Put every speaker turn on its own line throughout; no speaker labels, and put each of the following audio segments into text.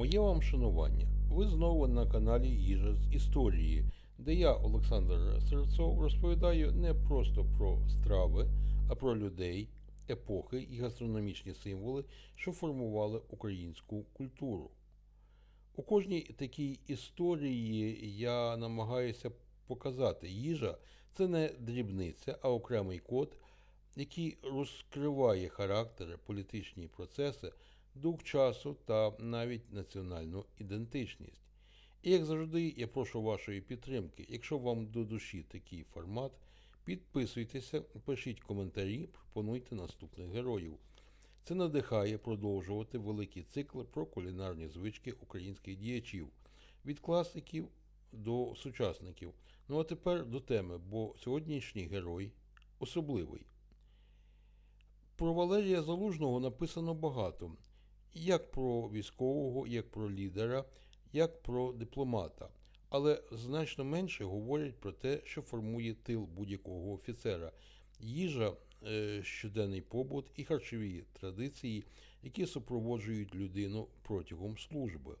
Моє вам шанування. Ви знову на каналі Їжа з історії, де я, Олександр Серцов, розповідаю не просто про страви, а про людей, епохи і гастрономічні символи, що формували українську культуру. У кожній такій історії я намагаюся показати, їжа це не дрібниця, а окремий код, який розкриває характери, політичні процеси, дух часу та навіть національну ідентичність. І як завжди, я прошу вашої підтримки. Якщо вам до душі такий формат, підписуйтеся, пишіть коментарі, пропонуйте наступних героїв. Це надихає продовжувати великі цикли про кулінарні звички українських діячів від класиків до сучасників. Ну а тепер до теми, бо сьогоднішній герой особливий. Про Валерія Залужного написано багато, як про військового, як про лідера, як про дипломата. Але значно менше говорять про те, що формує тил будь-якого офіцера. Їжа, е, щоденний побут і харчові традиції, які супроводжують людину протягом служби.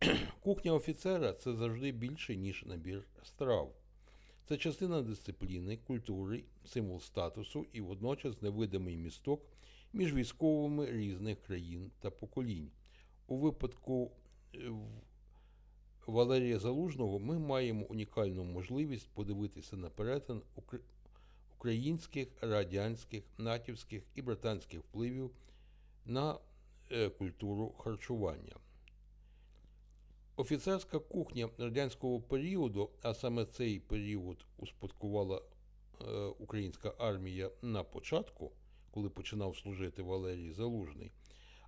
Кухня офіцера це завжди більше, ніж набір страв. Це частина дисципліни, культури, символ статусу і водночас невидимий місток між військовими різних країн та поколінь. У випадку е, Валерія Залужного ми маємо унікальну можливість подивитися на перетин українських, радянських, натівських і британських впливів на е, культуру харчування. Офіцерська кухня радянського періоду, а саме цей період успадкувала е, українська армія на початку, коли починав служити Валерій Залужний,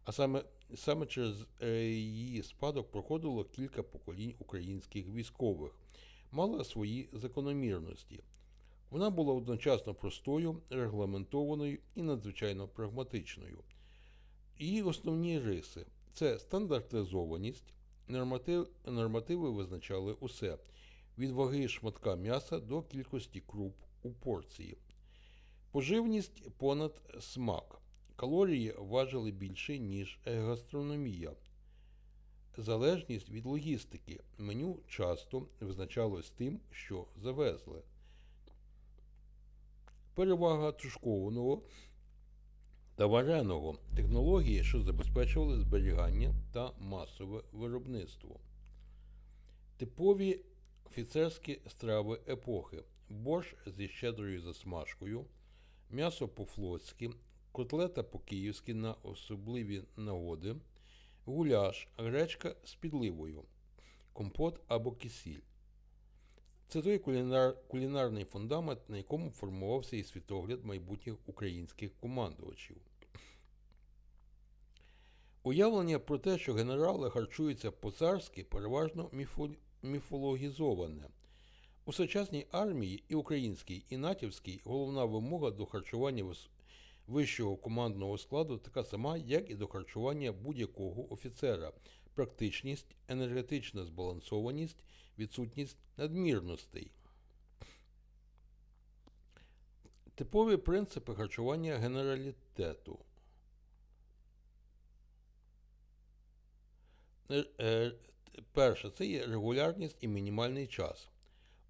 а саме, саме через е, її спадок проходило кілька поколінь українських військових, мала свої закономірності. Вона була одночасно простою, регламентованою і надзвичайно прагматичною. Її основні риси це стандартизованість, норматив, нормативи визначали усе від ваги шматка м'яса до кількості круп у порції. Поживність понад смак. Калорії важили більше, ніж гастрономія. Залежність від логістики. Меню часто визначалось тим, що завезли. Перевага тушкованого та вареного технології, що забезпечували зберігання та масове виробництво. Типові офіцерські страви епохи: борщ зі щедрою засмажкою, м'ясо по-флотськи, котлета по-київськи на особливі нагоди, гуляш, гречка з підливою, компот або кисіль. Це той кулінар, кулінарний фундамент, на якому формувався і світогляд майбутніх українських командувачів. Уявлення про те, що генерали харчуються по-царськи, переважно міфо, міфологізоване. У сучасній армії і українській, і натівській головна вимога до харчування вищого командного складу така сама, як і до харчування будь-якого офіцера: практичність, енергетична збалансованість, відсутність надмірностей. Типові принципи харчування генералітету. Е, е, Перше, це є регулярність і мінімальний час.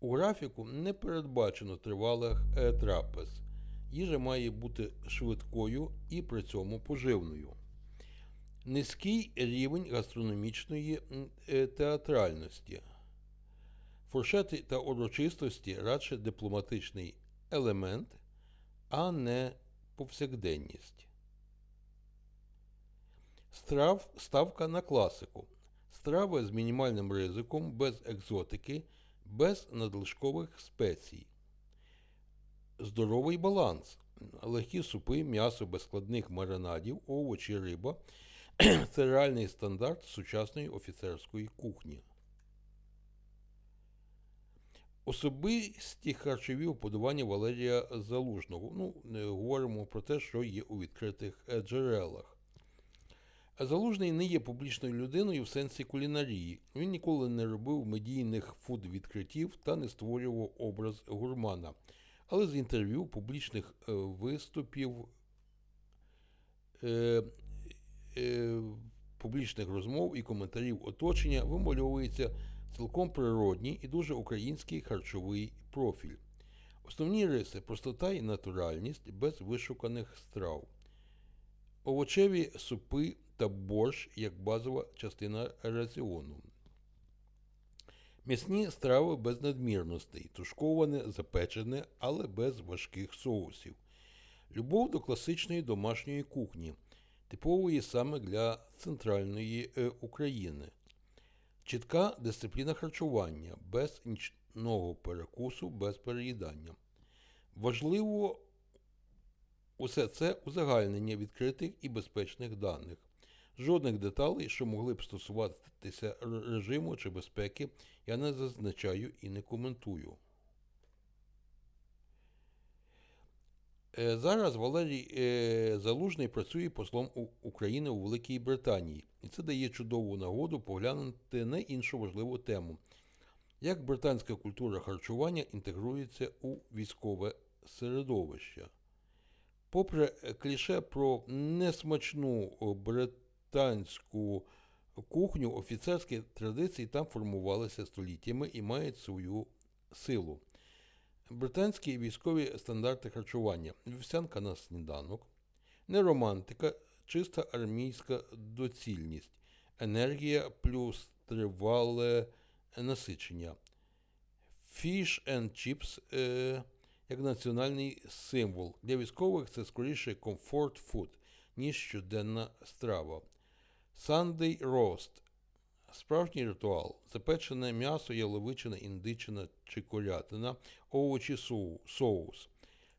У графіку не передбачено тривалих е, трапез. Їжа має бути швидкою і при цьому поживною. Низький рівень гастрономічної е, театральності. Фуршети та урочистості радше дипломатичний елемент, а не повсякденність. Страв ставка на класику. Страви з мінімальним ризиком, без екзотики, без надлишкових спецій. Здоровий баланс. Легкі супи, м'ясо без складних маринадів, овочі, риба це реальний стандарт сучасної офіцерської кухні. Особисті харчові вподобання Валерія Залужного. Ну, говоримо про те, що є у відкритих е, джерелах. Залужний не є публічною людиною в сенсі кулінарії. Він ніколи не робив медійних фуд-відкриттів та не створював образ гурмана. Але з інтерв'ю, публічних е, виступів, е, е, публічних розмов і коментарів оточення вимальовується цілком природній і дуже український харчовий профіль. Основні риси простота і натуральність без вишуканих страв. Овочеві супи та борщ як базова частина раціону. М'ясні страви без надмірностей, тушковане, запечене, але без важких соусів. Любов до класичної домашньої кухні, типової саме для центральної е, України. Чітка дисципліна харчування, без нічного перекусу, без переїдання. Важливо усе це узагальнення відкритих і безпечних даних. Жодних деталей, що могли б стосуватися режиму чи безпеки, я не зазначаю і не коментую. Е, Зараз Валерій е, Залужний працює послом України у Великій Британії, і це дає чудову нагоду поглянути на іншу важливу тему. Як британська культура харчування інтегрується у військове середовище? Попри е, кліше про несмачну британську кухню, офіцерські традиції там формувалися століттями і мають свою силу. Британські військові стандарти харчування, вівсянка на сніданок, не романтика, чиста армійська доцільність, енергія плюс тривале насичення. Fish and chips е, як національний символ. Для військових це скоріше комфорт фуд, ніж щоденна страва. Sunday roast Справжній ритуал запечене м'ясо, яловичина, індичина чи курятина, овочі соус.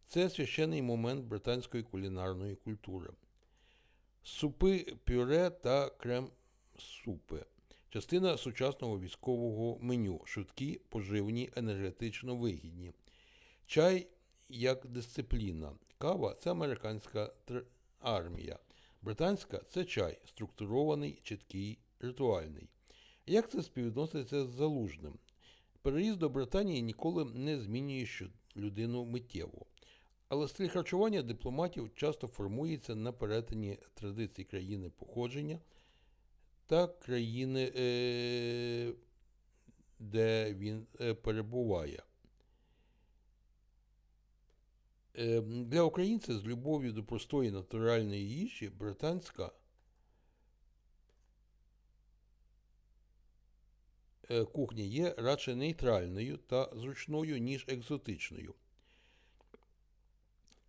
Це священний момент британської кулінарної культури. Супи, пюре та крем-супи. Частина сучасного військового меню. Швидкі, поживні, енергетично вигідні. Чай як дисципліна. Кава це американська армія. Британська це чай, структурований, чіткий, ритуальний. Як це співвідноситься з залужним? Переїзд до Британії ніколи не змінює людину миттєво. Але стиль харчування дипломатів часто формується на перетині традицій країни походження та країни, е, де він е, перебуває. Е, Для українця з любов'ю до простої натуральної їжі британська е, кухня є радше нейтральною та зручною, ніж екзотичною.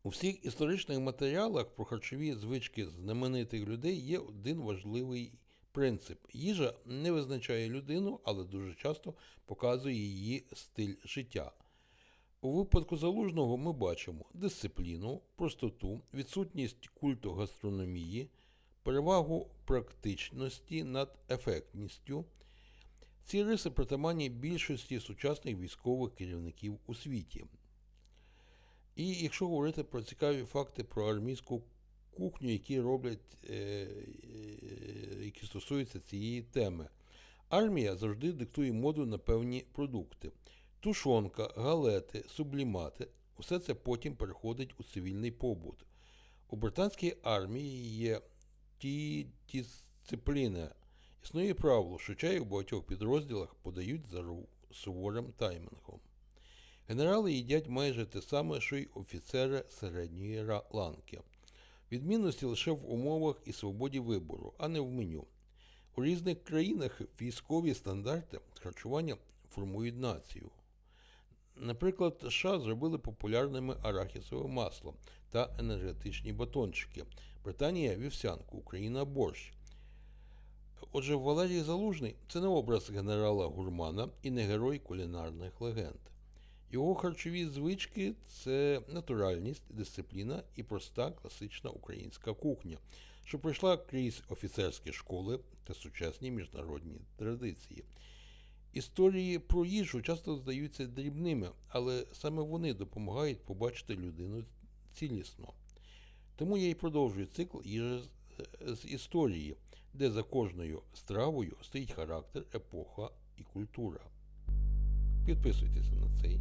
У всіх історичних матеріалах про харчові звички знаменитих людей є один важливий принцип. Їжа не визначає людину, але дуже часто показує її стиль життя. У випадку залужного ми бачимо дисципліну, простоту, відсутність культу гастрономії, перевагу практичності над ефектністю. Ці риси притаманні більшості сучасних військових керівників у світі. І якщо говорити про цікаві факти про армійську кухню, які роблять, е, е, які стосуються цієї теми, армія завжди диктує моду на певні продукти. Тушонка, галети, сублімати усе це потім переходить у цивільний побут. У британській армії є ті дисципліни. Існує правило, що чай у багатьох підрозділах подають за суворим таймінгом. Генерали їдять майже те саме, що й офіцери середньої ланки. Відмінності лише в умовах і свободі вибору, а не в меню. У різних країнах військові стандарти харчування формують націю. Наприклад, США зробили популярними арахісове масло та енергетичні батончики. Британія вівсянку, Україна борщ. Отже, Валерій Залужний це не образ генерала Гурмана і не герой кулінарних легенд. Його харчові звички це натуральність, дисципліна і проста класична українська кухня, що пройшла крізь офіцерські школи та сучасні міжнародні традиції. Історії про їжу часто здаються дрібними, але саме вони допомагають побачити людину цілісно. Тому я і продовжую цикл їжа з- з історії, де за кожною стравою стоїть характер, епоха і культура. Підписуйтеся на цей